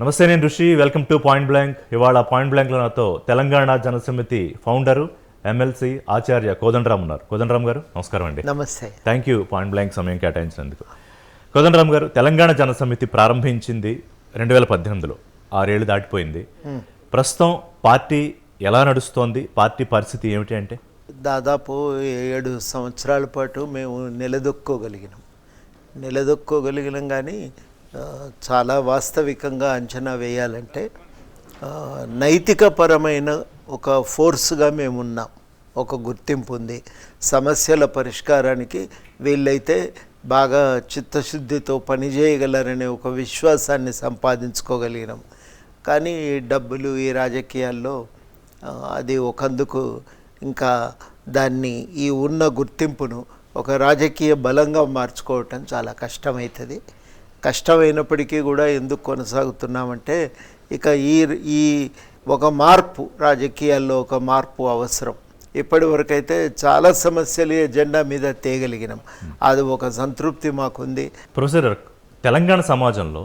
నమస్తే నేను Rishi. Welcome to point blank. ఇవాళ పాయింట్ బ్లాంక్లో నాతో తెలంగాణ జనసమితి ఫౌండరు ఎమ్మెల్సీ ఆచార్య కోదండరామ్ ఉన్నారు. కోదండరామ్ గారు నమస్కారం అండి. నమస్తే. థ్యాంక్ యూ పాయింట్ బ్లాంక్ సమయం కేటాయించినందుకు. కోదండరామ్ గారు తెలంగాణ జనసమితి ప్రారంభించింది రెండు వేల పద్దెనిమిదిలో. ఆరేళ్ళు దాటిపోయింది. ప్రస్తుతం పార్టీ ఎలా నడుస్తోంది? పార్టీ పరిస్థితి ఏమిటి అంటే? దాదాపు ఏడు సంవత్సరాల పాటు మేము నిలదొక్కోగలిగినాం. నిలదొక్కోగలిగినాం కానీ చాలా వాస్తవికంగా అంచనా వేయాలంటే నైతికపరమైన ఒక ఫోర్స్గా మేము ఉన్నాం ఒక గుర్తింపు ఉంది. సమస్యల పరిష్కారానికి వీళ్ళైతే బాగా చిత్తశుద్ధితో పనిచేయగలరనే ఒక విశ్వాసాన్ని సంపాదించుకోగలిగినాం. కానీ డబ్బులు ఈ రాజకీయాల్లో అది ఒకందుకు ఇంకా దాన్ని ఈ ఉన్న గుర్తింపును ఒక రాజకీయ బలంగా మార్చుకోవటం చాలా కష్టమవుతుంది కష్టమైనప్పటికీ కూడా ఎందుకు కొనసాగుతున్నామంటే ఇక ఈ ఈ ఒక మార్పు రాజకీయాల్లో ఒక మార్పు అవసరం. ఇప్పటి వరకైతే చాలా సమస్యలు ఎజెండా మీద తేగలిగినాం. అది ఒక సంతృప్తి మాకుంది. ప్రొఫెసర్ తెలంగాణ సమాజంలో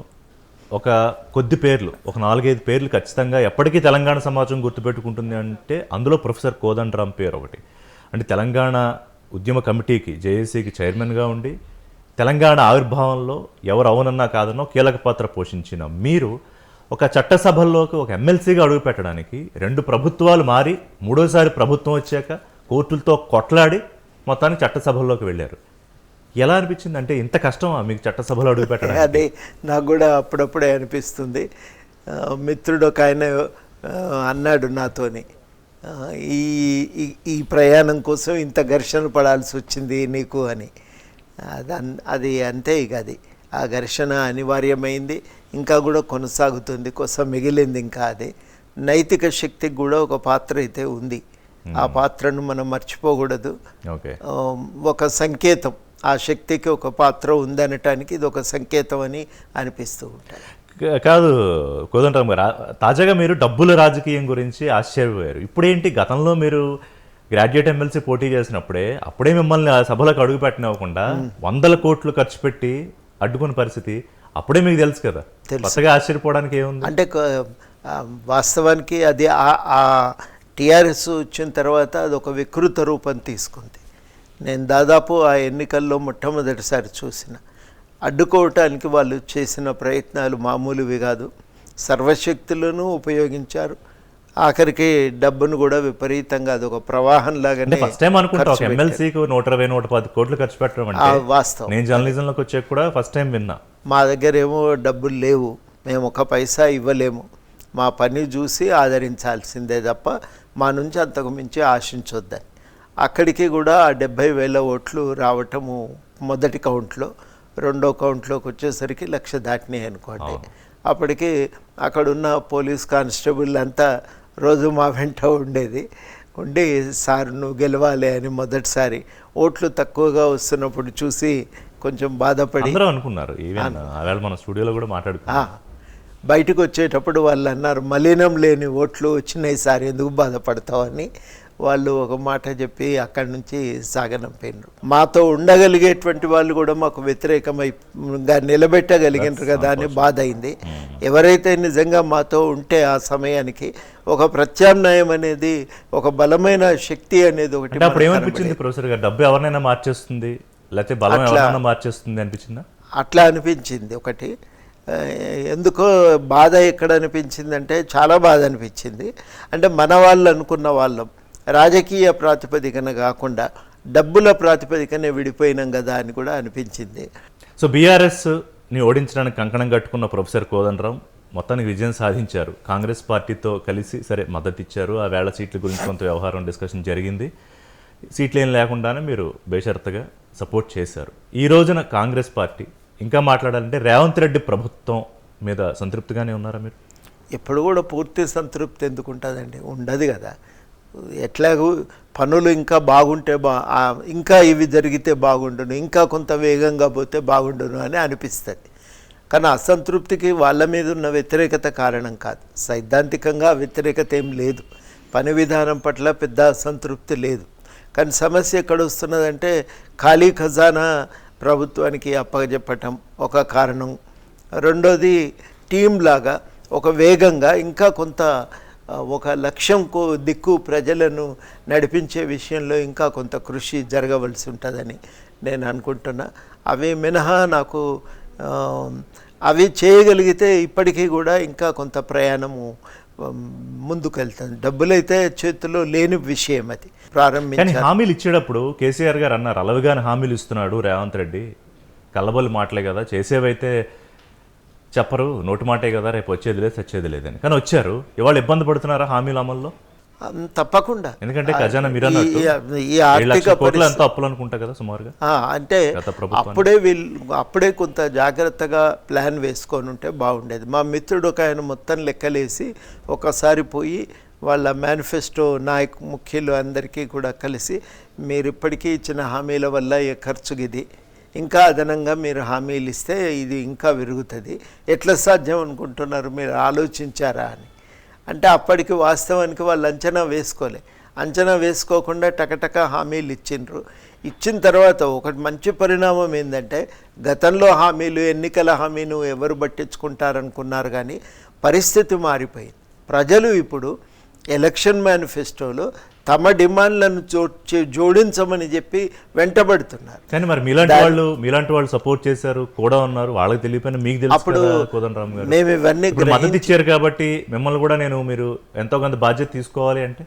ఒక కొద్ది పేర్లు ఒక నాలుగైదు పేర్లు ఖచ్చితంగా ఎప్పటికీ తెలంగాణ సమాజం గుర్తుపెట్టుకుంటుంది అంటే అందులో ప్రొఫెసర్ కోదండరామ్ పేరు ఒకటి అంటే తెలంగాణ ఉద్యమ కమిటీకి జేఏసీకి చైర్మన్గా ఉండి తెలంగాణ ఆవిర్భావంలో ఎవరు అవునన్నా కాదనో కీలక పాత్ర పోషించిన మీరు ఒక చట్టసభల్లోకి ఒక ఎమ్మెల్సీగా అడుగు పెట్టడానికి రెండు ప్రభుత్వాలు మారి మూడోసారి ప్రభుత్వం వచ్చాక కోర్టులతో కొట్లాడి మొత్తానికి చట్టసభల్లోకి వెళ్ళారు. ఎలా అనిపించింది? అంటే ఇంత కష్టమా మీకు చట్టసభలో అడుగు పెట్టడం నాకు కూడా అప్పుడప్పుడే అనిపిస్తుంది. మిత్రుడు ఒక ఆయన అన్నాడు నాతోని. ఈ ఈ- ఈ ప్రయాణం కోసం ఇంత ఘర్షణ పడాల్సి వచ్చింది నీకు అని. అది అది అంతే ఇక అది. ఆ ఘర్షణ అనివార్యమైంది. ఇంకా కూడా కొనసాగుతుంది. కోసం మిగిలింది ఇంకా అది. నైతిక శక్తికి కూడా ఒక పాత్ర అయితే ఉంది. ఆ పాత్రను మనం మర్చిపోకూడదు. ఒక సంకేతం. ఆ శక్తికి ఒక పాత్ర ఉందనటానికి ఇది ఒక సంకేతం అని అనిపిస్తూ ఉంటాయి. కాదు కోదండరామ్ గారు తాజాగా మీరు డబ్బుల రాజకీయం గురించి ఆశ్చర్యపోయారు. ఇప్పుడేంటి గతంలో మీరు గ్రాడ్యుయేట్ ఎమ్మెల్సీ పోటీ చేసినప్పుడే అప్పుడే మిమ్మల్ని ఆ సభలకు అడుగు పెట్టనివ్వకుండా వందల కోట్లు ఖర్చు పెట్టి అడ్డుకున్న పరిస్థితి అప్పుడే మీకు తెలుసు కదా. కొత్తగా ఆశ్చర్యపోవడానికి ఏముంది? అంటే వాస్తవానికి అది టీఆర్ఎస్ వచ్చిన తర్వాత అది ఒక వికృత రూపం తీసుకుంది. నేను దాదాపు ఆ ఎన్నికల్లో మొట్టమొదటిసారి చూసిన. అడ్డుకోవటానికి వాళ్ళు చేసిన ప్రయత్నాలు మామూలువి కాదు. సర్వశక్తులను ఉపయోగించారు. ఆఖరికి డబ్బును కూడా విపరీతంగా అది ఒక ప్రవాహం లాగానే ఫస్ట్ టైం అనుకుంటా ఎమ్మెల్సీకి నూట ఇరవై నూట పది కోట్లు ఖర్చు పెట్టడం ఆ అంటే వాస్తవం. నేను జర్నలిజంలోకి వచ్చాక కూడా ఫస్ట్ టైం విన్నా. మా దగ్గర ఏమో డబ్బులు లేవు మేము ఒక పైసా ఇవ్వలేము. మా పని చూసి ఆదరించాల్సిందే తప్ప మా నుంచి అంతకు మించి ఆశించొద్దని అక్కడికి కూడా ఆ డెబ్భై వేల ఓట్లు రావటము మొదటి కౌంట్లో రెండో కౌంట్లోకి వచ్చేసరికి లక్ష దాటినాయి అనుకోండి. అప్పటికి అక్కడున్న పోలీస్ కానిస్టేబుల్ అంతా రోజు మా వెంట ఉండేది. ఉండి సార్ నువ్వు గెలవాలి అని మొదటిసారి ఓట్లు తక్కువగా వస్తున్నప్పుడు చూసి కొంచెం బాధపడి అనుకున్నారు మన స్టూడియోలో కూడా మాట్లాడుకున్నాం. బయటకు వచ్చేటప్పుడు వాళ్ళు అన్నారు మలినం లేని ఓట్లు వచ్చినాయి సార్ ఎందుకు బాధపడతావని వాళ్ళు ఒక మాట చెప్పి అక్కడి నుంచి సాగనంపారు మాతో ఉండగలిగేటువంటి వాళ్ళు కూడా మాకు వ్యతిరేకమైగా నిలబెట్టగలిగినారు కదా అని బాధ అయింది ఎవరైతే నిజంగా మాతో ఉంటే ఆ సమయానికి ఒక ప్రత్యామ్నాయం అనేది ఒక బలమైన శక్తి అనేది ఒకటి అంటే అప్పుడు ఏమనిపించింది ప్రొఫెసర్ గారు? డబ్బు ఎవరినైనా మార్చేస్తుంది? లేకపోతే బలం ఎవరైనా మార్చేస్తుంది అనిపించిందా? అట్లా అనిపించింది ఒకటి. ఎందుకో బాధ ఎక్కడ అనిపించిందంటే చాలా బాధ అనిపించింది. అంటే మన వాళ్ళు అనుకున్న వాళ్ళం. రాజకీయ ప్రాతిపదికన కాకుండా డబ్బుల ప్రాతిపదికనే విడిపోయినాం కదా అని కూడా అనిపించింది. సో బీఆర్ఎస్ని ఓడించడానికి కంకణం కట్టుకున్న ప్రొఫెసర్ కోదండరాం మొత్తానికి విజయం సాధించారు. కాంగ్రెస్ పార్టీతో కలిసి సరే మద్దతు ఇచ్చారు. ఆ వేళ సీట్ల గురించి కొంత వ్యవహారం డిస్కషన్ జరిగింది. సీట్లు ఏం లేకుండానే మీరు బేషరతుగా సపోర్ట్ చేశారు. ఈ రోజున కాంగ్రెస్ పార్టీ ఇంకా మాట్లాడాలంటే రేవంత్ రెడ్డి ప్రభుత్వం మీద సంతృప్తిగానే ఉన్నారా మీరు? ఎప్పుడు కూడా పూర్తి సంతృప్తి ఎందుకు ఉంటుందండి ఉండదు కదా. ఎట్లాగూ పనులు ఇంకా బాగుంటే బా ఇంకా ఇవి జరిగితే బాగుండును ఇంకా కొంత వేగంగా పోతే బాగుండును అని అనిపిస్తుంది. కానీ అసంతృప్తికి వాళ్ళ మీద ఉన్న వ్యతిరేకత కారణం కాదు. సైద్ధాంతికంగా వ్యతిరేకత ఏం లేదు. పని విధానం పట్ల పెద్ద అసంతృప్తి లేదు. కానీ సమస్య ఎక్కడ వస్తున్నదంటే ఖాళీ ఖజానా ప్రభుత్వానికి అప్పగజెప్పటం ఒక కారణం. రెండోది టీం లాగా ఒక వేగంగా ఇంకా కొంత ఒక లక్ష్యం కో- దిక్కు ప్రజలను నడిపించే విషయంలో ఇంకా కొంత కృషి జరగవలసి ఉంటుందని నేను అనుకుంటున్నా. అవి మినహా నాకు అవి చేయగలిగితే ఇప్పటికీ కూడా ఇంకా కొంత ప్రయాణము ఉమ్, ముందుకు వెళ్తుంది డబ్బులైతే చేతిలో లేని విషయం అది. కానీ ప్రారంభించారు. హామీలు ఇచ్చేటప్పుడు కేసీఆర్ గారు అన్నారు అలవిగాని హామీలు ఇస్తున్నాడు రేవంత్ రెడ్డి. కల్లబొల్లి మాటలే కదా చేసేవైతే చెప్పరు నోటి మాటే కదా రేపు వచ్చేది లేదు చచ్చేది లేదని కానీ వచ్చారు. ఇవాళ ఇబ్బంది పడుతున్నారా హామీల అమల్లో? తప్పకుండా. ఎందుకంటే ఖజానా మీరు ఈ- ఆర్థిక కోట్లు ఎంతో అప్పులు అనుకుంటా కదా సుమారుగా? అంటే. అప్పుడే వీళ్ళు అప్పుడే కొంత జాగ్రత్తగా ప్లాన్ వేసుకొని ఉంటే బాగుండేది. మా మిత్రుడు ఒక ఆయన మొత్తం లెక్కలేసి ఒకసారి పోయి వాళ్ళ మేనిఫెస్టో నాయకు ముఖ్యులు అందరికీ కూడా కలిసి మీరు ఇప్పటికీ ఇచ్చిన హామీల వల్ల ఈ ఖర్చు ఇది ఇంకా అదనంగా మీరు హామీలు ఇస్తే ఇది ఇంకా విరుగుతుంది. ఎట్లా సాధ్యం అనుకుంటున్నారు? మీరు ఆలోచించారా అని. అంటే అప్పటికి వాస్తవానికి వాళ్ళు అంచనా వేసుకోలే. అంచనా వేసుకోకుండా టకటక హామీలు ఇచ్చిండ్రు. ఇచ్చిన తర్వాత ఒకటి మంచి పరిణామం ఏంటంటే గతంలో హామీలు ఎన్నికల హామీను ఎవరు పట్టించుకుంటారనుకున్నారు కానీ పరిస్థితి మారిపోయింది. ప్రజలు ఇప్పుడు ఎలక్షన్ మేనిఫెస్టోలో తమ డిమాండ్లను జోడించమని చెప్పి వెంటబడుతున్నారు. కానీ మరి మీలాంటి వాళ్ళు మీలాంటి వాళ్ళు సపోర్ట్ చేశారు కూడా ఉన్నారు వాళ్ళకి తెలియపోయినా మీకు తెలుసు అప్పుడు కోదండరామ్ గారు. మేము ఇవన్నీ మద్దతు ఇచ్చారు కాబట్టి మిమ్మల్ని కూడా నేను మీరు ఎంతో కొంత బాధ్యత తీసుకోవాలి అంటే?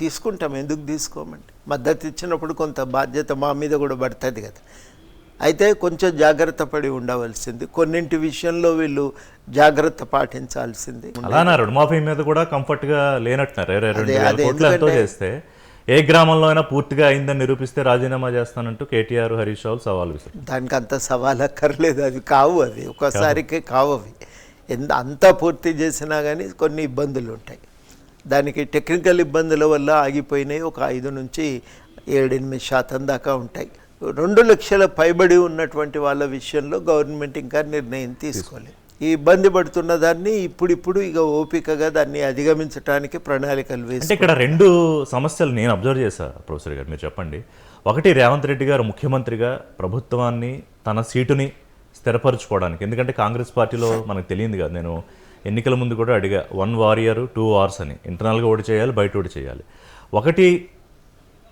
తీసుకుంటాం ఎందుకు తీసుకోమండి? మద్దతు ఇచ్చినప్పుడు కొంత బాధ్యత మా మీద కూడా పడుతుంది కదా. అయితే కొంచెం జాగ్రత్త పడి ఉండవలసింది. కొన్నింటి విషయంలో వీళ్ళు జాగ్రత్త పాటించాల్సింది. అలా నా రుణమాఫీ మీద కూడా కంఫర్ట్గా లేనట్టున్నారు. అదే, అదే, చేస్తే ఏ గ్రామంలో అయినా పూర్తిగా అయిందని నిరూపిస్తే రాజీనామా చేస్తానంటూ కేటీఆర్ హరీష్ రావులు సవాల్ విసిరారు. దానికి అంత సవాల్ అక్కర్లేదు. అవి కావు అవి ఒకసారికి కావు అవి. ఎంత అంతా పూర్తి చేసినా కానీ కొన్ని ఇబ్బందులు ఉంటాయి. దానికి టెక్నికల్ ఇబ్బందుల వల్ల ఆగిపోయినాయి. ఒక ఐదు నుంచి ఏడెనిమిది శాతం దాకా ఉంటాయి. రెండు లక్షల పైబడి ఉన్నటువంటి వాళ్ళ విషయంలో గవర్నమెంట్ ఇంకా నిర్ణయం తీసుకోలేదు. ఈ ఇబ్బంది పడుతున్న దాన్ని ఇప్పుడిప్పుడు ఇక ఓపికగా దాన్ని అధిగమించడానికి ప్రణాళికలు వేసి అంటే ఇక్కడ రెండు సమస్యలు నేను అబ్జర్వ్ చేశా ప్రొఫెసర్ గారు మీరు చెప్పండి. ఒకటి రేవంత్ రెడ్డి గారు ముఖ్యమంత్రిగా ప్రభుత్వాన్ని తన సీటుని స్థిరపరచుకోవడానికి ఎందుకంటే కాంగ్రెస్ పార్టీలో మనకు తెలియంది కదా నేను ఎన్నికల ముందు కూడా అడిగా వన్ వారియర్ టూ వార్స్ అని. ఇంటర్నల్గా ఓడి చేయాలి బయట ఓడి చేయాలి. ఒకటి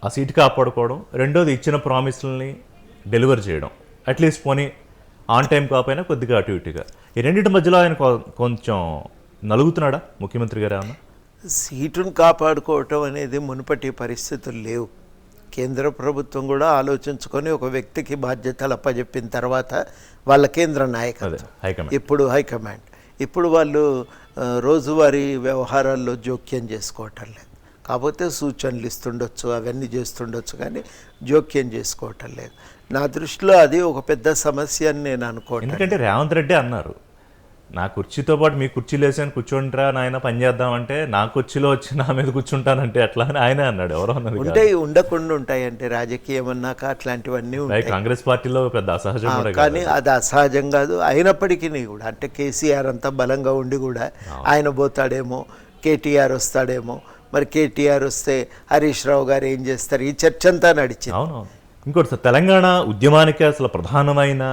ఆ సీటు కాపాడుకోవడం రెండోది ఇచ్చిన ప్రామిస్లని డెలివర్ చేయడం. అట్లీస్ట్ పోనీ ఆన్ టైం కాకపోయినా కొద్దిగా అటు ఇటుగా. ఈ రెండింటి మధ్యలో ఆయన కొంచెం నలుగుతున్నాడా ముఖ్యమంత్రి గారు ఏమన్నా? సీటును కాపాడుకోవటం అనేది మునుపటి పరిస్థితులు లేవు. కేంద్ర ప్రభుత్వం కూడా ఆలోచించుకొని ఒక వ్యక్తికి బాధ్యతలు అప్పజెప్పిన తర్వాత వాళ్ళ కేంద్ర నాయకత్వం. ఇప్పుడు హైకమాండ్ ఇప్పుడు వాళ్ళు రోజువారీ వ్యవహారాల్లో జోక్యం చేసుకోవటం లేదు. కాకపోతే సూచనలు ఇస్తుండొచ్చు అవన్నీ చేస్తుండొచ్చు కానీ జోక్యం చేసుకోవటం లేదు. నా దృష్టిలో అది ఒక పెద్ద సమస్య అని నేను అనుకోవటం ఎందుకంటే రేవంత్ రెడ్డి అన్నారు నా కుర్చీతో పాటు మీ కుర్చీలు వేసాను కూర్చోండిరా నాయన పని చేద్దామంటే నా కుర్చీలో వచ్చి నా మీద కూర్చుంటానంటే అట్లా అని ఆయనే అన్నాడు ఎవరో అన్నది. ఉంటాయి ఉండకుండా ఉంటాయి అంటే రాజకీయం అన్నాక అట్లాంటివన్నీ ఉంటాయి. కాంగ్రెస్ పార్టీలో పెద్ద అసహజం. కానీ అది. అసహజం కాదు. అయినప్పటికీ కూడా అంటే కేసీఆర్ అంతా బలంగా ఉండి కూడా ఆయన పోతాడేమో కేటీఆర్ వస్తాడేమో మరి కేటీఆర్ వస్తే హరీష్ రావు గారు ఏం చేస్తారు? ఈ చర్చ అంతా నడిచింది. అవును ఇంకోటి సార్ తెలంగాణ ఉద్యమానికి అసలు ప్రధానమైన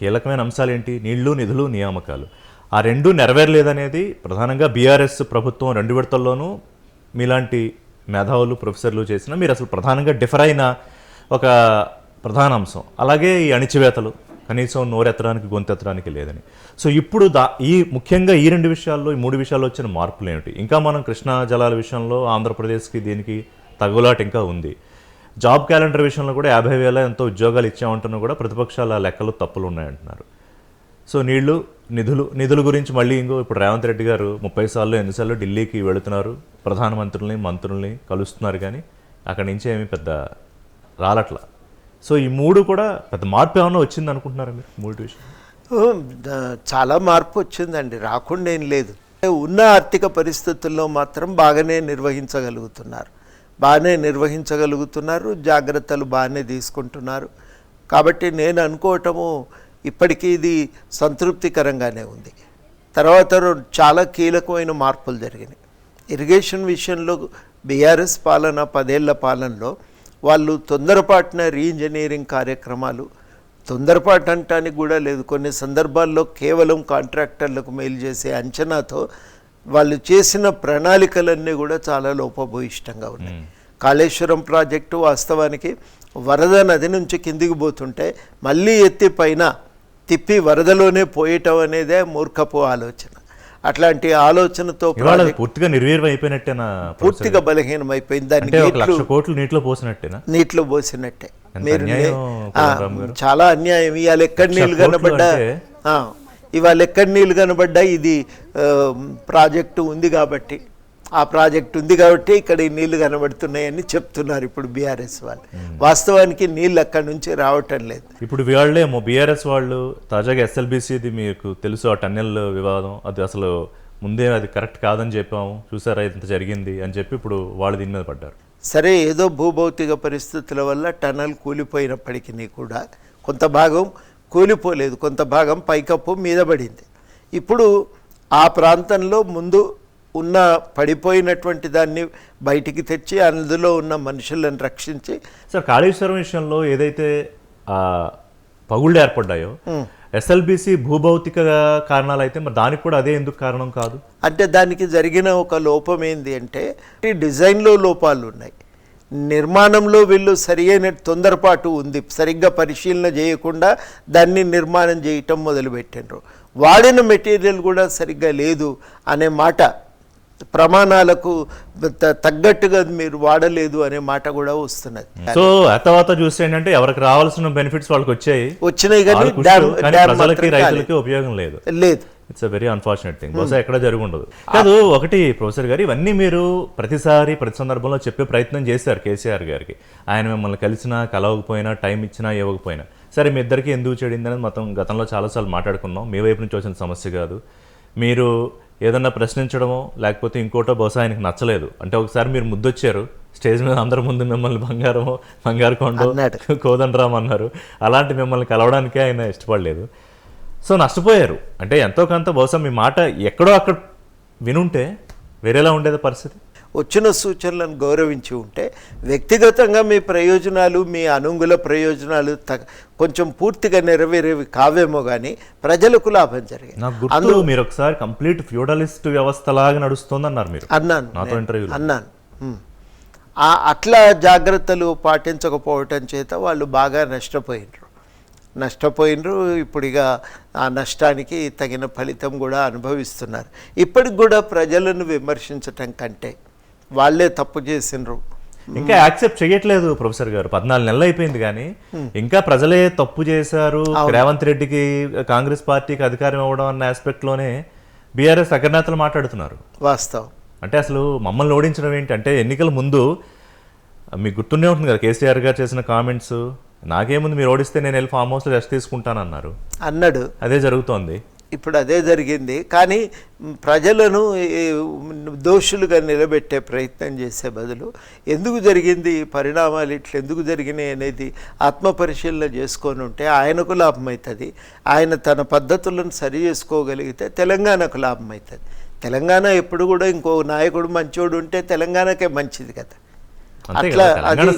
కీలకమైన అంశాలు ఏంటి నీళ్ళు నిధులు నియామకాలు. ఆ రెండు నెరవేరలేదనేది ప్రధానంగా బీఆర్ఎస్ ప్రభుత్వం రెండు విడతల్లోనూ మీలాంటి మేధావులు ప్రొఫెసర్లు చేసిన మీరు అసలు ప్రధానంగా డిఫర్ అయిన ఒక ప్రధాన అంశం. అలాగే ఈ అణిచివేతలు. కనీసం నోరెత్తడానికి గొంతెత్తడానికి లేదని. సో ఇప్పుడు దా ఈ ముఖ్యంగా ఈ రెండు విషయాల్లో ఈ మూడు విషయాల్లో వచ్చిన మార్పులు ఏమిటి? ఇంకా మనం కృష్ణా జలాల విషయంలో ఆంధ్రప్రదేశ్కి దీనికి తగులాట ఇంకా ఉంది. జాబ్ క్యాలెండర్ విషయంలో కూడా యాభై వేల ఎంతో ఉద్యోగాలు ఇచ్చామంటున్నా కూడా ప్రతిపక్షాల లెక్కలు తప్పులు ఉన్నాయంటున్నారు. సో నీళ్ళు నిధులు నిధుల గురించి మళ్ళీ ఇంకో ఇప్పుడు రేవంత్ రెడ్డి గారు ముప్పై సార్లు ఎన్నిసార్లు ఢిల్లీకి వెళుతున్నారు? ప్రధానమంత్రుల్ని మంత్రుల్ని కలుస్తున్నారు కానీ అక్కడి నుంచి ఏమీ పెద్ద రాలట్ల. సో ఈ మూడు కూడా పెద్ద మార్పు ఏమైనా వచ్చింది అనుకుంటున్నారా మీరు? మూడు విషయం చాలా మార్పు వచ్చిందండి. రాకుండా ఏం లేదు. ఉన్న ఆర్థిక పరిస్థితుల్లో మాత్రం బాగానే నిర్వహించగలుగుతున్నారు. బాగానే నిర్వహించగలుగుతున్నారు. జాగ్రత్తలు బాగానే తీసుకుంటున్నారు. కాబట్టి నేను అనుకోవటము ఇప్పటికీ ఇది సంతృప్తికరంగానే ఉంది. తర్వాత చాలా కీలకమైన మార్పులు జరిగినాయి. ఇరిగేషన్ విషయంలో బీఆర్ఎస్ పాలన పదేళ్ళ పాలనలో వాళ్ళు తొందరపాటున రీఇంజనీరింగ్ కార్యక్రమాలు తొందరపాటు అంటానికి కూడా లేదు. కొన్ని సందర్భాల్లో కేవలం కాంట్రాక్టర్లకు మేలు చేసే అంచనాతో వాళ్ళు చేసిన ప్రణాళికలన్నీ కూడా చాలా లోపభూయిష్టంగా ఉన్నాయి. కాళేశ్వరం ప్రాజెక్టు వాస్తవానికి వరద నది నుంచి కిందికి పోతుంటే మళ్ళీ ఎత్తి పైన తిప్పి వరదలోనే పోయటం అనేదే మూర్ఖపు ఆలోచన. అట్లాంటి ఆలోచనతో పూర్తిగా నిర్వీర్యం అయిపోయినట్టేనా పూర్తిగా దాన్ని ఒక గేట్లు లక్ష కోట్లు నీటిలో పోసినట్టేనా? నీటిలో పోసినట్టే. మీరు. చాలా అన్యాయం. ఇవాళ ఎక్కడ నీళ్ళు కనబడ్డా ఇవాళ ఎక్కడ నీళ్ళు కనబడ్డా? ఇది ప్రాజెక్టు ఉంది కాబట్టి. ఆ ప్రాజెక్టు ఉంది కాబట్టి ఇక్కడ ఈ నీళ్ళు కనబడుతున్నాయని చెప్తున్నారు ఇప్పుడు బీఆర్ఎస్ వాళ్ళు. వాస్తవానికి నీళ్ళు అక్కడి నుంచి రావటం లేదు. ఇప్పుడు వీళ్ళే బీఆర్ఎస్ వాళ్ళు తాజాగా ఎస్ఎల్బిసిది మీకు తెలుసు ఆ టన్నెల్ వివాదం. అది అసలు ముందే అది కరెక్ట్ కాదని చెప్పాము. చూసారా ఇంత జరిగింది అని చెప్పి ఇప్పుడు వాళ్ళు దీని మీద పడ్డారు. సరే ఏదో భూభౌతిక పరిస్థితుల వల్ల టనల్ కూలిపోయినప్పటికీ కూడా కొంత భాగం కూలిపోలేదు కొంత భాగం పైకప్పు మీద పడింది. ఇప్పుడు ఆ ప్రాంతంలో ముందు ఉన్న పడిపోయినటువంటి దాన్ని బయటికి తెచ్చి అందులో ఉన్న మనుషులను రక్షించి. సార్ కాళేశ్వరం విషయంలో ఏదైతే పగుళ్ళు ఏర్పడ్డాయో ఎస్ఎల్బిసి భూభౌతిక కారణాలు అయితే మరి దానికి కూడా అదే ఎందుకు కారణం కాదు? అంటే దానికి జరిగిన ఒక లోపం ఏంది అంటే డిజైన్లో లోపాలు ఉన్నాయి. నిర్మాణంలో వీళ్ళు సరి అయిన తొందరపాటు ఉంది. సరిగ్గా పరిశీలన చేయకుండా దాన్ని నిర్మాణం చేయటం మొదలుపెట్టిండ్రు. వాడిన మెటీరియల్ కూడా సరిగ్గా లేదు అనే మాట ప్రమాణాలకు తగ్గట్టుగా మీరు వాడలేదు అనే మాట కూడా వస్తున్నది. సో ఆ తర్వాత చూస్తే ఏంటంటే ఎవరికి రావాల్సిన బెనిఫిట్స్ వాళ్ళకి వచ్చాయి. వచ్చినాయి కానీ ప్రజలకి. రైతులకి ఉపయోగం లేదు. లేదు. It's a very unfortunate thing బహుశా ఎక్కడ జరిగి ఉండదు. కాదు ఒకటి ప్రొఫెసర్ గారు ఇవన్నీ మీరు ప్రతిసారి ప్రతి సందర్భంలో చెప్పే ప్రయత్నం చేశారు కేసీఆర్ గారికి. ఆయన మిమ్మల్ని కలిసినా కలవకపోయినా టైం ఇచ్చినా ఇవ్వకపోయినా. సరే మీ ఇద్దరికి ఎందుకు చెడింది అనేది మొత్తం గతంలో చాలాసార్లు మాట్లాడుకున్నాం. మీ వైపు నుంచి వచ్చిన సమస్య కాదు. మీరు ఏదన్నా ప్రశ్నించడమో లేకపోతే ఇంకోటో బహుశా ఆయనకు నచ్చలేదు. అంటే ఒకసారి మీరు ముద్దొచ్చారు స్టేజ్ మీద అందరి ముందు మిమ్మల్ని బంగారమో బంగారు కొండో. కోదండరామ్ అన్నారు. అలాంటి మిమ్మల్ని కలవడానికే ఆయన ఇష్టపడలేదు. సో నష్టపోయారు. అంటే ఎంతో కొంత బహుశా మీ మాట ఎక్కడో అక్కడ వినుంటే వేరేలా ఉండేది పరిస్థితి. వచ్చిన సూచనలను గౌరవించి ఉంటే వ్యక్తిగతంగా మీ ప్రయోజనాలు మీ అనుంగుల ప్రయోజనాలు త కొంచెం పూర్తిగా నెరవేరేవి కావేమో కానీ ప్రజలకు లాభం జరిగింది గుర్తు మీరు ఒకసారి కంప్లీట్ ఫ్యూడలిస్ట్ వ్యవస్థలాగా నడుస్తుంది అన్నారు మీరు అన్నాను. అన్నాను. అట్లా జాగ్రత్తలు పాటించకపోవటం చేత వాళ్ళు బాగా నష్టపోయినరు. నష్టపోయినరు ఇప్పుడు ఇక ఆ నష్టానికి తగిన ఫలితం కూడా అనుభవిస్తున్నారు. ఇప్పటికి కూడా ప్రజలను విమర్శించటం కంటే వాళ్ళే తప్పు చేసినరు ఇంకా యాక్సెప్ట్ చేయట్లేదు ప్రొఫెసర్ గారు. పద్నాలుగు నెలలు అయిపోయింది కానీ ఇంకా ప్రజలే తప్పు చేశారు. రేవంత్ రెడ్డికి కాంగ్రెస్ పార్టీకి అధికారం ఇవ్వడం అన్న ఆస్పెక్ట్లోనే బీఆర్ఎస్ అగ్రనేతలు మాట్లాడుతున్నారు. వాస్తవం. అంటే అసలు మమ్మల్ని ఓడించడం ఏంటి? అంటే ఎన్నికల ముందు మీకు గుర్తుండే ఉంటుంది కదా కేసీఆర్ గారు చేసిన కామెంట్స్. నాకేముంది మీరు ఓడిస్తే నేను వెళ్ళి ఫామ్ హౌస్లో రెస్ట్ తీసుకుంటానన్నారు. అన్నాడు. అదే జరుగుతోంది. ఇప్పుడు అదే జరిగింది. కానీ ప్రజలను దోషులుగా నిలబెట్టే ప్రయత్నం చేసే బదులు ఎందుకు జరిగింది పరిణామాలు ఇట్లా ఎందుకు జరిగినాయి అనేది ఆత్మపరిశీలన చేసుకొని ఉంటే ఆయనకు లాభం అవుతుంది ఆయన తన పద్ధతులను సరి చేసుకోగలిగితే తెలంగాణకు లాభం అవుతుంది తెలంగాణ ఎప్పుడు కూడా ఇంకో నాయకుడు మంచోడు ఉంటే తెలంగాణకే మంచిది కదా. అట్లా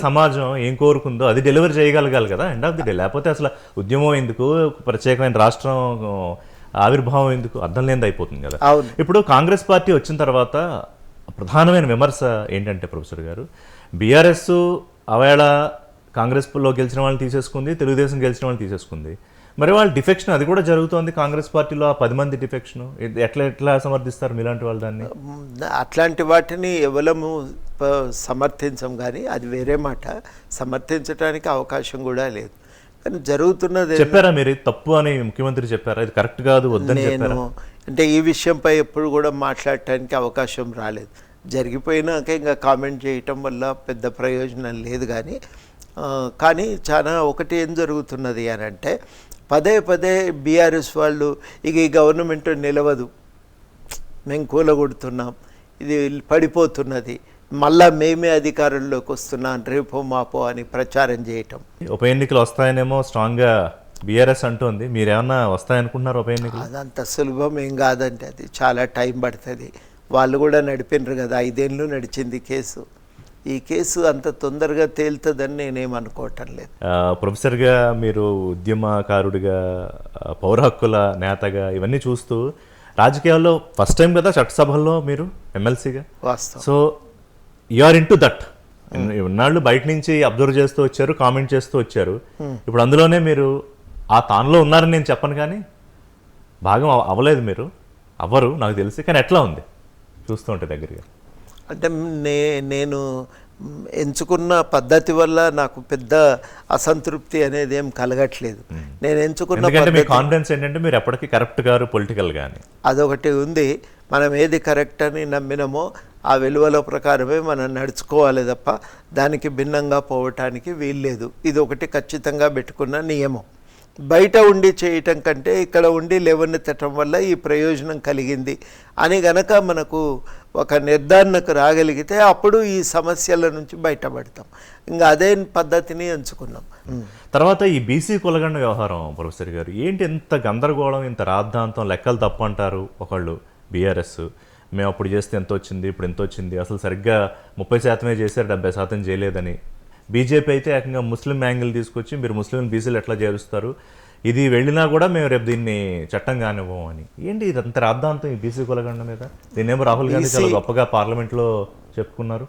సమాజం ఏం కోరుకుందో అది డెలివరీ చేయగలగాలి కదా ఎండ్ ఆఫ్ ది డే లేకపోతే అసలు ఉద్యమం ఎందుకు? ప్రత్యేకమైన రాష్ట్రం ఆవిర్భావం ఎందుకు? అర్థం లేనిది అయిపోతుంది కదా. ఇప్పుడు కాంగ్రెస్ పార్టీ వచ్చిన తర్వాత ప్రధానమైన విమర్శ ఏంటంటే ప్రొఫెసర్ గారు బీఆర్ఎస్ అవేళ కాంగ్రెస్లో గెలిచిన వాళ్ళని తీసేసుకుంది తెలుగుదేశం గెలిచిన వాళ్ళని తీసేసుకుంది. మరి వాళ్ళ డిఫెక్షన్ అది కూడా జరుగుతోంది కాంగ్రెస్ పార్టీలో ఆ పది మంది డిఫెక్షన్. ఎట్లా ఎట్లా సమర్థిస్తారు మీలాంటి వాళ్ళు దాన్ని? అట్లాంటి వాటిని ఎవలము ప- సమర్థించం కానీ అది వేరే మాట. సమర్థించడానికి అవకాశం కూడా లేదు. కానీ జరుగుతున్నది చెప్పారా మీరు? తప్పు అని ముఖ్యమంత్రి చెప్పారా? ఇది కరెక్ట్ కాదు వద్దని నేను అంటే ఈ విషయంపై ఎప్పుడు కూడా మాట్లాడటానికి అవకాశం రాలేదు. జరిగిపోయినాక ఇంకా కామెంట్ చేయటం వల్ల పెద్ద ప్రయోజనం లేదు కానీ కానీ చాలా ఒకటి ఏం జరుగుతున్నది అని అంటే పదే పదే బీఆర్ఎస్ వాళ్ళు ఇక ఈ గవర్నమెంట్ నిలవదు మేము కూలగొడుతున్నాం ఇది పడిపోతున్నది. మళ్ళా మేమే అధికారంలోకి వస్తున్నాం రేపో మాపో అని ప్రచారం చేయటం. ఉప ఎన్నికలు వస్తాయనేమో స్ట్రాంగ్గా బీఆర్ఎస్ అంటోంది. మీరేమన్నా వస్తాయనుకుంటున్నారు ఉప ఎన్నికలు? అదంత సులభం ఏం కాదంటే అది. చాలా టైం పడుతుంది. వాళ్ళు కూడా నడిపినరు కదా. ఐదేళ్ళు నడిచింది కేసు. ఈ కేసు అంత తొందరగా తేలుతుందని నేనేం అనుకోవటం లేదు. ప్రొఫెసర్గా మీరు ఉద్యమకారుడిగా పౌర హక్కుల నేతగా ఇవన్నీ చూస్తూ రాజకీయాల్లో ఫస్ట్ టైం కదా చట్టసభల్లో మీరు ఎమ్మెల్సీగా వాస్తవం. So you are into that ఇన్నాళ్ళు బయట నుంచి అబ్జర్వ్ చేస్తూ వచ్చారు కామెంట్ చేస్తూ వచ్చారు. ఇప్పుడు అందులోనే మీరు ఆ తానులో ఉన్నారని నేను చెప్పను కానీ భాగం అవ- అవ్వలేదు మీరు. అవ్వరు నాకు తెలిసి కానీ ఎట్లా ఉంది? చూస్తూ ఉంటే దగ్గరగా. అంటే నే నేను ఎంచుకున్న పద్ధతి వల్ల నాకు పెద్ద అసంతృప్తి అనేది ఏం కలగట్లేదు. నేను ఎంచుకున్న కాన్ఫిడెన్స్ ఏంటంటే మీరు ఎప్పటికీ కరెక్ట్ గారు పొలిటికల్ కానీ అదొకటి ఉంది. మనం ఏది కరెక్ట్ అని నమ్మినామో ఆ విలువల ప్రకారమే మనం నడుచుకోవాలి తప్ప దానికి భిన్నంగా పోవటానికి వీల్లేదు. ఇది ఒకటి ఖచ్చితంగా పెట్టుకున్న నియమం. బయట ఉండి చేయటం కంటే ఇక్కడ ఉండి లేవనెత్తటం వల్ల ఈ ప్రయోజనం కలిగింది అని గనక మనకు ఒక నిర్ధారణకు రాగలిగితే అప్పుడు ఈ సమస్యల నుంచి బయటపడతాం. ఇంకా అదే పద్ధతిని ఎంచుకున్నాం. తర్వాత ఈ బీసీ కులగండ వ్యవహారం ప్రొఫెసర్ గారు ఏంటి ఇంత గందరగోళం ఇంత రాద్ధాంతం లెక్కలు తప్పు అంటారు ఒకళ్ళు బీఆర్ఎస్? మేము అప్పుడు చేస్తే ఎంత వచ్చింది ఇప్పుడు ఎంత వచ్చింది? అసలు సరిగ్గా ముప్పై శాతమే చేశారు డెబ్బై శాతం చేయలేదని. బీజేపీ అయితే ఏకంగా ముస్లిం యాంగిల్ తీసుకొచ్చి మీరు ముస్లిం బీసీలు ఎట్లా చేరుస్తారు? ఇది వెళ్ళినా కూడా మేము రేపు దీన్ని చట్టం కానివ్వం అని. ఏంటి ఇది అంత రాద్ధాంతం ఈ బీసీ కులగండ మీద? దీన్నేమో రాహుల్ గాంధీ చాలా గొప్పగా పార్లమెంట్లో చెప్పుకున్నారు.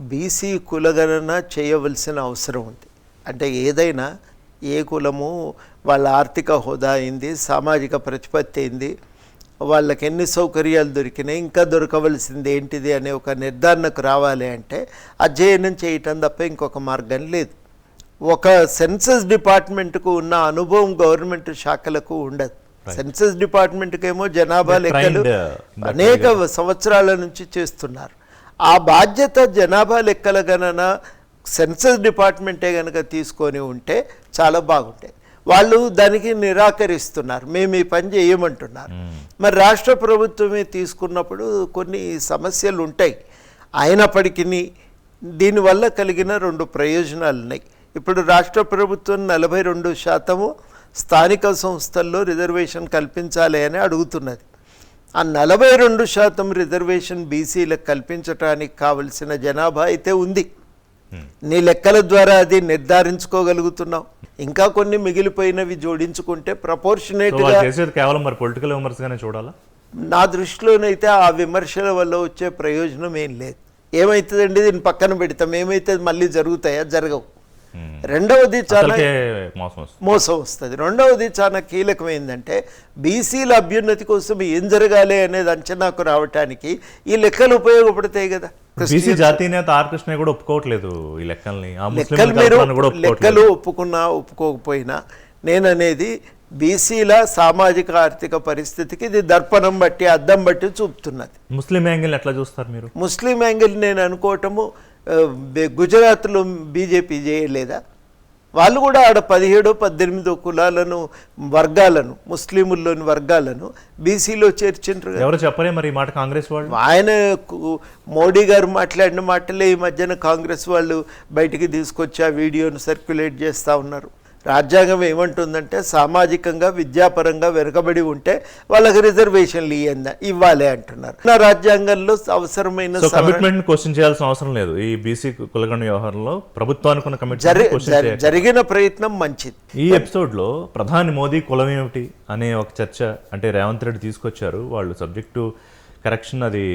బీసీ కులగణన చేయవలసిన అవసరం ఉంది. అంటే ఏదైనా ఏ కులము వాళ్ళ ఆర్థిక హోదా అయింది సామాజిక ప్రతిపత్తి అయింది వాళ్ళకి ఎన్ని సౌకర్యాలు దొరికినాయి ఇంకా దొరకవలసింది ఏంటిది అనే ఒక నిర్ధారణకు రావాలి అంటే అధ్యయనం చేయటం తప్ప ఇంకొక మార్గం లేదు. ఒక సెన్సస్ డిపార్ట్మెంట్కు ఉన్న అనుభవం గవర్నమెంట్ శాఖలకు ఉండదు. సెన్సస్ డిపార్ట్మెంట్కి ఏమో జనాభా లెక్కలు uh, అనేక సంవత్సరాల నుంచి చేస్తున్నారు. ఆ బాధ్యత జనాభా లెక్కల గణన సెన్సస్ డిపార్ట్మెంటే కనుక తీసుకొని ఉంటే చాలా బాగుంటాయి వాళ్ళు దానికి నిరాకరిస్తున్నారు. మేము ఈ పని చేయమంటున్నారు. మరి రాష్ట్ర ప్రభుత్వమే తీసుకున్నప్పుడు కొన్ని సమస్యలు ఉంటాయి అయినప్పటికీ దీనివల్ల కలిగిన రెండు ప్రయోజనాలు ఉన్నాయి ఇప్పుడు రాష్ట్ర ప్రభుత్వం నలభై రెండు శాతము స్థానిక సంస్థల్లో రిజర్వేషన్ కల్పించాలి అని అడుగుతున్నది. ఆ నలభై రెండు శాతం రిజర్వేషన్ బీసీలకు కల్పించడానికి కావలసిన జనాభా అయితే ఉంది. నీ లెక్కల ద్వారా అది నిర్ధారించుకోగలుగుతున్నావు. ఇంకా కొన్ని మిగిలిపోయినవి జోడించుకుంటే ప్రపోర్షనేట్గా చేసేది కేవలం మరి పొలిటికల్ విమర్శగానే చూడాలా? నా దృష్టిలోనైతే ఆ విమర్శల వల్ల వచ్చే ప్రయోజనం ఏం లేదు. ఏమవుతుందండి దీన్ని పక్కన పెడతాం. ఏమవుతుంది మళ్ళీ జరుగుతాయా? జరగవు. రెండవది చాలా మోసం వస్తుంది. రెండవది చాలా కీలకమైందంటే బీసీల అభ్యున్నతి కోసం ఏం జరగాలి అనేది అంచనాకు రావటానికి ఈ లెక్కలు ఉపయోగపడతాయి కదా. బీసీ జాతీయ నేత ఆర్ కృష్ణ కూడా ఒప్పుకోవట్లేదు ఈ లెక్కల్ని. లెక్కలు మీరు లెక్కలు ఒప్పుకున్నా ఒప్పుకోకపోయినా నేననేది బీసీల సామాజిక ఆర్థిక పరిస్థితికి ఇది దర్పణం బట్టి అద్దం బట్టి చూపుతున్నది. ముస్లిం యాంగిల్ ఎట్లా చూస్తారు మీరు? ముస్లిం యాంగిల్ నేను అనుకోవటము గుజరాత్లో బీజేపీ చేయలేదా? వాళ్ళు కూడా ఆడ పదిహేడో పద్దెనిమిదో కులాలను వర్గాలను ముస్లిముల్లోని వర్గాలను బీసీలో చేర్చిండ్రు. ఎవరు చెప్పరే మరి ఈ మాట కాంగ్రెస్ వాళ్ళు? ఆయన మోడీ గారు మాట్లాడిన మాటలే ఈ మధ్యన కాంగ్రెస్ వాళ్ళు బయటికి తీసుకొచ్చి ఆ వీడియోను సర్క్యులేట్ చేస్తూ ఉన్నారు. రాజ్యాంగం ఏమంటుందంటే సామాజికంగా విద్యాపరంగా వెనుకబడి ఉంటే వాళ్ళకి రిజర్వేషన్లు ఇవ్వాలి అంటున్నారు. నా రాజ్యాంగంలో అవసరమైన కమిట్మెంట్ క్వశ్చన్ చేయాల్సిన అవసరం లేదు. ఈ బీసీ కులగండ వ్యవహారంలో ప్రభుత్వానికి ఉన్న కమిట్మెంట్ జరిగిన ప్రయత్నం మంచిది. ఈ ఎపిసోడ్లో ప్రధాని మోదీ కులం ఏమిటి అనే ఒక చర్చ అంటే రేవంత్ రెడ్డి తీసుకొచ్చారు. వాళ్ళు సబ్జెక్టు కరెక్షన్ అది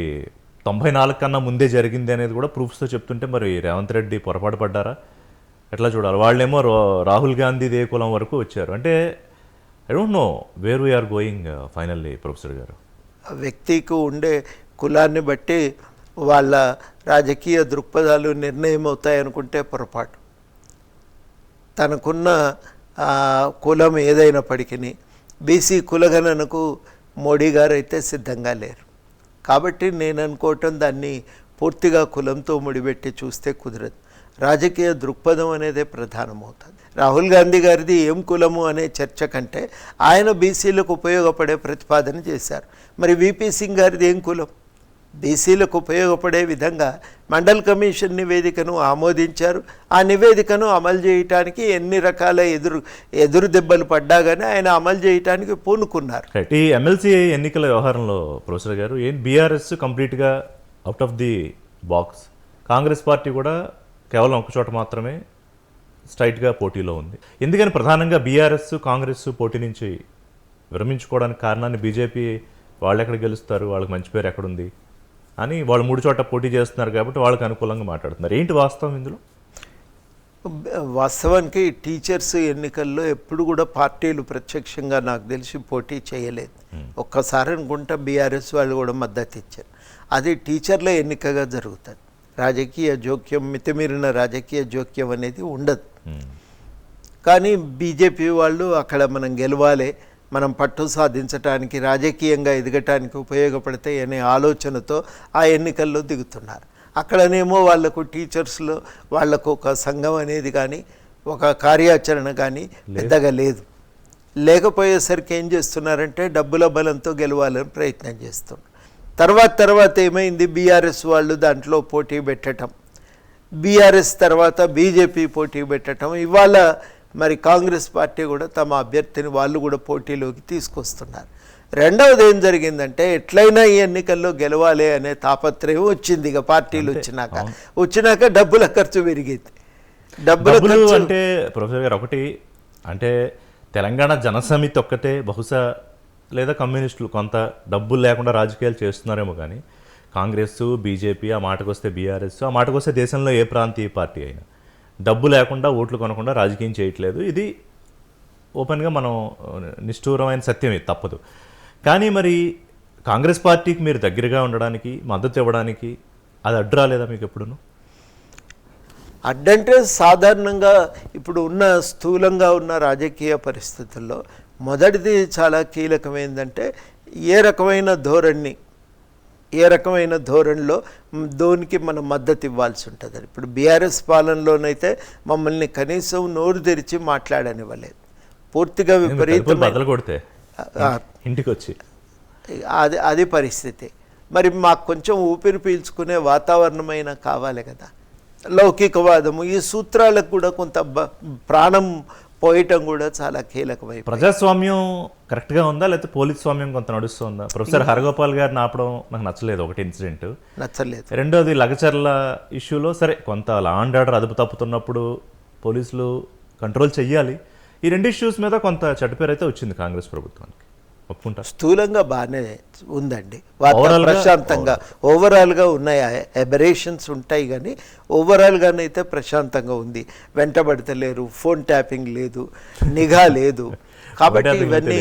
తొంభై నాలుగు కన్నా ముందే జరిగింది అనేది కూడా ప్రూఫ్స్తో చెప్తుంటే మరి రేవంత్ రెడ్డి పొరపాటు పడ్డారా? ఎట్లా చూడాలి? వాళ్ళేమో రాహుల్ గాంధీ దే కులం వరకు వచ్చారు. అంటే I don't know where we are going finally professor garu. ఆ వ్యక్తికి ఉండే కులాన్ని బట్టి వాళ్ళ రాజకీయ దృక్పథాలు నిర్ణయం అవుతాయి అనుకుంటే పొరపాటు. తనకున్న కులం ఏదైనప్పటికీ బీసీ కులగణనకు మోడీ గారు అయితే సిద్ధంగా లేరు. కాబట్టి నేను అనుకోవటం దాన్ని పూర్తిగా కులంతో ముడిపెట్టి చూస్తే కుదరదు. రాజకీయ దృక్పథం అనేది ప్రధానమవుతుంది. రాహుల్ గాంధీ గారిది ఏం కులము అనే చర్చ కంటే ఆయన బీసీలకు ఉపయోగపడే ప్రతిపాదన చేశారు. మరి విపి సింగ్ గారిది ఏం కులం? బీసీలకు ఉపయోగపడే విధంగా మండల్ కమిషన్ నివేదికను ఆమోదించారు. ఆ నివేదికను అమలు చేయటానికి ఎన్ని రకాల ఎదురు ఎదురు దెబ్బలు పడ్డా కానీ ఆయన అమలు చేయటానికి పూనుకున్నారు. ఈ ఎమ్మెల్సీ ఎన్నికల వ్యవహారంలో ప్రొఫెసర్ గారు ఏం బీఆర్ఎస్ కంప్లీట్గా out of the box Congress party కూడా కేవలం ఒక చోట మాత్రమే స్ట్రైట్గా పోటీలో ఉంది. ఎందుకని ప్రధానంగా బీఆర్ఎస్ కాంగ్రెస్ పోటీ నుంచి విరమించుకోవడానికి కారణాన్ని బీజేపీ వాళ్ళు ఎక్కడ గెలుస్తారు వాళ్ళకి మంచి పేరు ఎక్కడుంది అని వాళ్ళు మూడు చోట్ల పోటీ చేస్తున్నారు కాబట్టి వాళ్ళకి అనుకూలంగా మాట్లాడుతున్నారు. ఏంటి వాస్తవం ఇందులో? వాస్తవానికి టీచర్స్ ఎన్నికల్లో ఎప్పుడు కూడా పార్టీలు ప్రత్యక్షంగా నాకు తెలిసి పోటీ చేయలేదు. ఒక్కసారి అనుకుంటా బీఆర్ఎస్ వాళ్ళు కూడా మద్దతు ఇచ్చారు. అది టీచర్ల ఎన్నికగా జరుగుతుంది. రాజకీయ జోక్యం మితిమీరిన రాజకీయ జోక్యం అనేది ఉండదు. కానీ బీజేపీ వాళ్ళు అక్కడ మనం గెలవాలి మనం పట్టు సాధించటానికి రాజకీయంగా ఎదగటానికి ఉపయోగపడతాయి అనే ఆలోచనతో ఆ ఎన్నికల్లో దిగుతున్నారు. అక్కడనేమో వాళ్ళకు టీచర్స్లో వాళ్ళకు ఒక సంఘం అనేది కానీ ఒక కార్యాచరణ కానీ పెద్దగా లేదు. లేకపోయేసరికి ఏం చేస్తున్నారంటే డబ్బుల బలంతో గెలవాలని ప్రయత్నం చేస్తున్నారు. తర్వాత తర్వాత ఏమైంది? బీఆర్ఎస్ వాళ్ళు దాంట్లో పోటీ పెట్టడం బీఆర్ఎస్ తర్వాత బీజేపీ పోటీ పెట్టడం ఇవాళ మరి కాంగ్రెస్ పార్టీ కూడా తమ అభ్యర్థిని వాళ్ళు కూడా పోటీలోకి తీసుకొస్తున్నారు. రెండవది ఏం జరిగిందంటే ఎట్లయినా ఈ ఎన్నికల్లో గెలవాలి అనే తాపత్రయం వచ్చింది ఇక పార్టీలు వచ్చినాక. వచ్చినాక డబ్బుల ఖర్చు పెరిగింది. డబ్బుల అంటే ప్రొఫెసర్ గారు ఒకటి అంటే తెలంగాణ జనసమితి ఒక్కటే బహుశా లేదా కమ్యూనిస్టులు కొంత డబ్బులు లేకుండా రాజకీయాలు చేస్తున్నారేమో కానీ కాంగ్రెస్ బీజేపీ ఆ మాటకు వస్తే బీఆర్ఎస్ ఆ మాటకు వస్తే దేశంలో ఏ ప్రాంతీయ పార్టీ అయినా డబ్బు లేకుండా ఓట్లు కొనకుండా రాజకీయం చేయట్లేదు. ఇది ఓపెన్గా మనం నిష్ఠూరమైన సత్యం ఇది తప్పదు. కానీ మరి కాంగ్రెస్ పార్టీకి మీరు దగ్గరగా ఉండడానికి మద్దతు ఇవ్వడానికి అది అడ్డు రాలేదా మీకు ఎప్పుడును? అడ్డంటే సాధారణంగా ఇప్పుడు ఉన్న స్థూలంగా ఉన్న రాజకీయ పరిస్థితుల్లో మొదటిది చాలా కీలకమైందంటే ఏ రకమైన ధోరణి ఏ రకమైన ధోరణిలో దోనికి మనం మద్దతు ఇవ్వాల్సి ఉంటుంది. ఇప్పుడు బీఆర్ఎస్ పాలనలోనైతే మమ్మల్ని కనీసం నోరు తెరిచి మాట్లాడనివ్వలేదు. పూర్తిగా బద్దలు కొడితే? ఇంటికి వచ్చి అది అది పరిస్థితి. మరి మాకు కొంచెం ఊపిరి పీల్చుకునే వాతావరణమైనా కావాలి కదా. లౌకికవాదము ఈ సూత్రాలకు కూడా కొంత ప్రాణం పోయటం కూడా చాలా కీలకమైపోయింది ప్రజాస్వామ్యం కరెక్ట్గా ఉందా? లేకపోతే పోలీస్ స్వామ్యం కొంత నడుస్తుందా? ప్రొఫెసర్ హరగోపాల్ గారిని ఆపడం నాకు నచ్చలేదు ఒకటి ఇన్సిడెంట్. నచ్చలేదు. రెండోది లగచర్ల ఇష్యూలో సరే కొంత లా అండ్ ఆర్డర్ అదుపు తప్పుతున్నప్పుడు పోలీసులు కంట్రోల్ చెయ్యాలి. ఈ రెండు ఇష్యూస్ మీద కొంత చెడ్డపేరు అయితే వచ్చింది కాంగ్రెస్ ప్రభుత్వానికి. ఒప్పుకుంటారు. స్థూలంగా బాగానే ఉందండి. గా- ప్రశాంతంగా ఓవరాల్గా ఉన్నాయి. ఎబరేషన్స్ ఉంటాయి కానీ ఓవరాల్గానైతే ప్రశాంతంగా ఉంది. వెంటబడతలేరు ఫోన్ ట్యాపింగ్ లేదు నిఘా లేదు. కాబట్టి ఇవన్నీ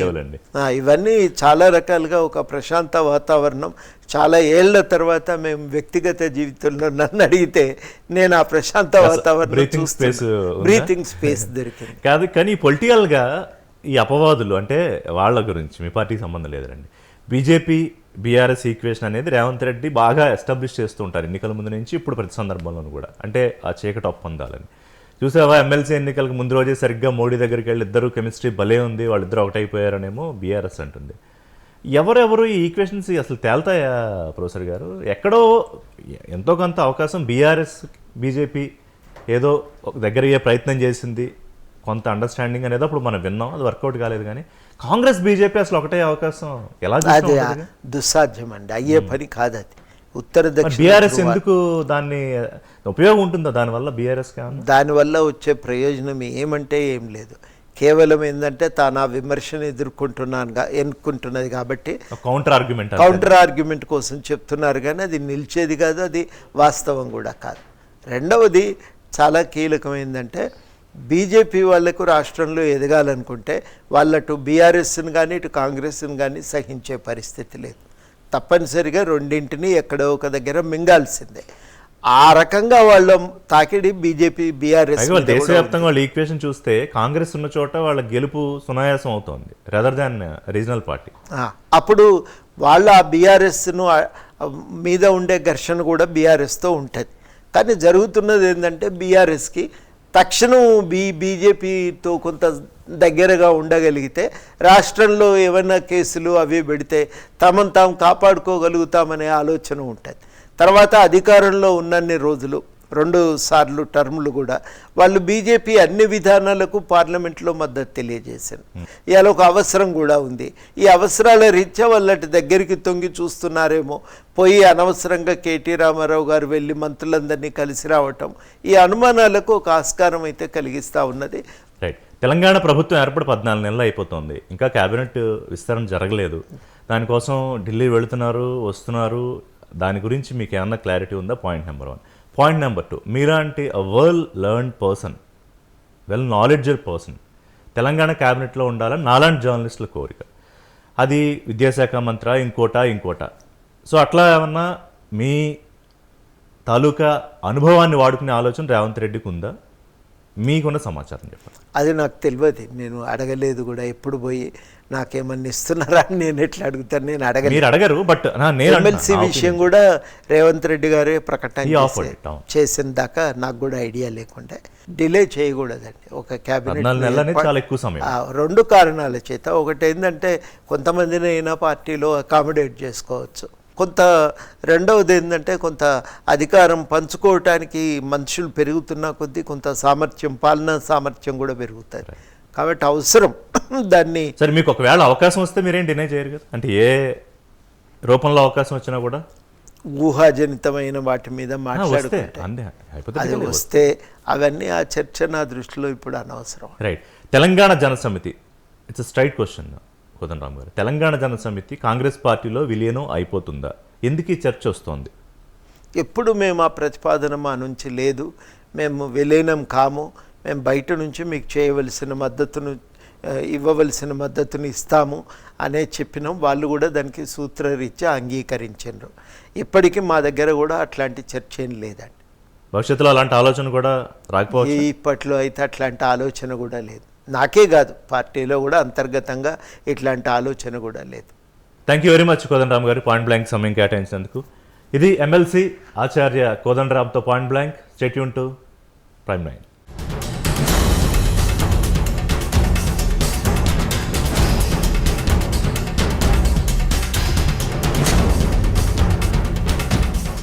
ఇవన్నీ చాలా రకాలుగా ఒక ప్రశాంత వాతావరణం. చాలా ఏళ్ళ తర్వాత మేము వ్యక్తిగత జీవితంలో నన్ను అడిగితే నేను ఆ ప్రశాంత వాతావరణం space ఉందా? బ్రీతింగ్ స్పేస్ దొరికింది. కాదు కానీ పొలిటికల్గా ఈ అపవాదులు అంటే వాళ్ళ గురించి మీ పార్టీకి సంబంధం లేదండి బీజేపీ బీఆర్ఎస్ ఈక్వేషన్ అనేది రేవంత్ రెడ్డి బాగా ఎస్టాబ్లిష్ చేస్తూ ఉంటారు ఎన్నికల ముందు నుంచి ఇప్పుడు ప్రతి సందర్భంలోనూ కూడా. అంటే ఆ చీకటి ఒప్పందాలని చూసావా ఎమ్మెల్సీ ఎన్నికలకు ముందు రోజే సరిగ్గా మోడీ దగ్గరికి వెళ్ళి ఇద్దరు కెమిస్ట్రీ భలే ఉంది వాళ్ళిద్దరు ఒకటైపోయారనేమో బీఆర్ఎస్ అంటుంది. ఎవరెవరు ఈ ఈక్వేషన్స్ అసలు తేల్తాయా ప్రొఫెసర్ గారు? ఎక్కడో ఎంతో కొంత అవకాశం బీఆర్ఎస్ బీజేపీ ఏదో ఒక దగ్గర అయ్యే ప్రయత్నం చేసింది. కొంత అండర్స్టాండింగ్ అనేది అప్పుడు మనం విన్నాం అది వర్కౌట్ కాలేదు కానీ కాంగ్రెస్ బీజేపీ అసలు ఒకటే అవకాశం. ఎలా అది దుస్సాధ్యం అండి అయ్యే పని కాదు అది. ఉత్తర దక్షిణ బీఆర్ఎస్. ఎందుకు దాన్ని ఉపయోగం ఉంటుందా? దానివల్ల బీఆర్ఎస్ దానివల్ల వచ్చే ప్రయోజనం ఏమంటే ఏం లేదు. కేవలం ఏంటంటే తాను ఆ విమర్శను ఎదుర్కొంటున్నాను ఎన్నుకుంటున్నది కాబట్టి కౌంటర్ ఆర్గ్యుమెంట్ కౌంటర్ ఆర్గ్యుమెంట్ కోసం చెప్తున్నారు కానీ అది నిలిచేది కాదు అది వాస్తవం కూడా కాదు. రెండవది చాలా కీలకమైందంటే బీజేపీ వాళ్ళకు రాష్ట్రంలో ఎదగాలనుకుంటే వాళ్ళ అటు బీఆర్ఎస్ని కానీ ఇటు కాంగ్రెస్ని కానీ సహించే పరిస్థితి లేదు. తప్పనిసరిగా రెండింటిని ఎక్కడో ఒక దగ్గర మింగాల్సిందే. ఆ రకంగా వాళ్ళ తాకిడి బీజేపీ బీఆర్ఎస్ దేశవ్యాప్తంగా వాళ్ళ ఈక్వేషన్ చూస్తే కాంగ్రెస్ ఉన్న చోట వాళ్ళ గెలుపు సునాయాసం అవుతోంది రెదర్ దాన్ రీజనల్ పార్టీ అప్పుడు వాళ్ళ ఆ బీఆర్ఎస్ను మీద ఉండే ఘర్షణ కూడా బీఆర్ఎస్తో ఉంటుంది. కానీ జరుగుతున్నది ఏంటంటే బీఆర్ఎస్కి తక్షణం బీ బీజేపీతో కొంత దగ్గరగా ఉండగలిగితే రాష్ట్రంలో ఏమైనా కేసులు అవి పెడితే తమను తాము కాపాడుకోగలుగుతామనే ఆలోచన ఉంటుంది. తర్వాత అధికారంలో ఉన్నన్ని రోజులు రెండు సార్లు టర్ములు కూడా వాళ్ళు బీజేపీ అన్ని విధానాలకు పార్లమెంట్లో మద్దతు తెలియజేశారు. ఇవాళ ఒక అవసరం కూడా ఉంది. ఈ అవసరాల రీత్యా వాళ్ళటి దగ్గరికి తొంగి చూస్తున్నారేమో. పోయి అనవసరంగా కేటీ రామారావు గారు వెళ్ళి మంత్రులందరినీ కలిసి రావటం ఈ అనుమానాలకు ఒక ఆస్కారం అయితే కలిగిస్తూ ఉన్నది. రైట్. తెలంగాణ ప్రభుత్వం ఏర్పడి పద్నాలుగు నెలలు అయిపోతుంది. ఇంకా కేబినెట్ విస్తరణ జరగలేదు. దానికోసం ఢిల్లీ వెళుతున్నారు వస్తున్నారు. దాని గురించి మీకు ఏమన్నా క్లారిటీ ఉందా? Point number one. Point number two మీలాంటి a well learn person well knowledger person Telangana క్యాబినెట్లో ఉండాలని నాలాంటి జర్నలిస్టుల కోరిక. అది విద్యాశాఖ మంత్ర ఇంకోట ఇంకోట. సో అట్లా ఏమన్నా మీ తాలూకా అనుభవాన్ని వాడుకునే ఆలోచన రేవంత్ రెడ్డికి ఉందా? మీకున్న సమాచారం చెప్పండి. అది నాకు తెలియదు. నేను అడగలేదు కూడా. ఎప్పుడు పోయి నాకేమన్నా ఇస్తున్నారా అని నేను ఎట్లా అడుగుతాను? నేను అడగలేదు. మీరు అడగరు బట్ నేను ఎమ్మెల్సీ విషయం కూడా రేవంత్ రెడ్డి గారే ప్రకటన. చేసిన దాకా నాకు కూడా ఐడియా లేకుండే. డిలే చేయకూడదండి. ఒక క్యాబినెట్ చాలా ఎక్కువ సమయం. ఆ, రెండు కారణాల చేత. ఒకటి ఏంటంటే కొంతమందిని అయినా పార్టీలో అకామిడేట్ చేసుకోవచ్చు. కొంత రెండవది ఏంటంటే కొంత అధికారం పంచుకోవటానికి మనుషులు పెరుగుతున్న కొద్దీ కొంత సామర్థ్యం పాలనా సామర్థ్యం కూడా పెరుగుతుంది కాబట్టి అవసరం దాన్ని సరే మీకు ఒకవేళ అవకాశం వస్తే మీరేం డినై చేయరు కదా? అంటే ఏ రూపంలో అవకాశం వచ్చినా కూడా? ఊహాజనితమైన వాటి మీద మాట్లాడుకుంటే. అది వస్తే. అవన్నీ ఆ చర్చ నా దృష్టిలో ఇప్పుడు అనవసరం. రైట్ తెలంగాణ జన సమితి it's straight question Kodandaram garu. Telangana జన సమితి కాంగ్రెస్ పార్టీలో విలీనం అయిపోతుందా? ఎందుకు ఈ చర్చ వస్తోంది? ఎప్పుడు మేము ఆ ప్రతిపాదన మా నుంచి లేదు. మేము విలీనం కాము. మేము బయట నుంచి మీకు చేయవలసిన మద్దతును ఇవ్వవలసిన మద్దతును ఇస్తాము అనే చెప్పినాం. వాళ్ళు కూడా దానికి సూత్రరీత్యా అంగీకరించారు ఇప్పటికీ మా దగ్గర కూడా అట్లాంటి చర్చ ఏం లేదండి. భవిష్యత్తులో అలాంటి ఆలోచన కూడా రాకపోవచ్చు? ఇప్పట్లో అయితే అట్లాంటి ఆలోచన కూడా లేదు. నాకే కాదు పార్టీలో కూడా అంతర్గతంగా ఇట్లాంటి ఆలోచన కూడా లేదు. Thank you very much Kodandaram garu point blank సమయం కేటాయించినందుకు. ఇది MLC Acharya కోదండరామ్తో point blank stay tuned to prime nine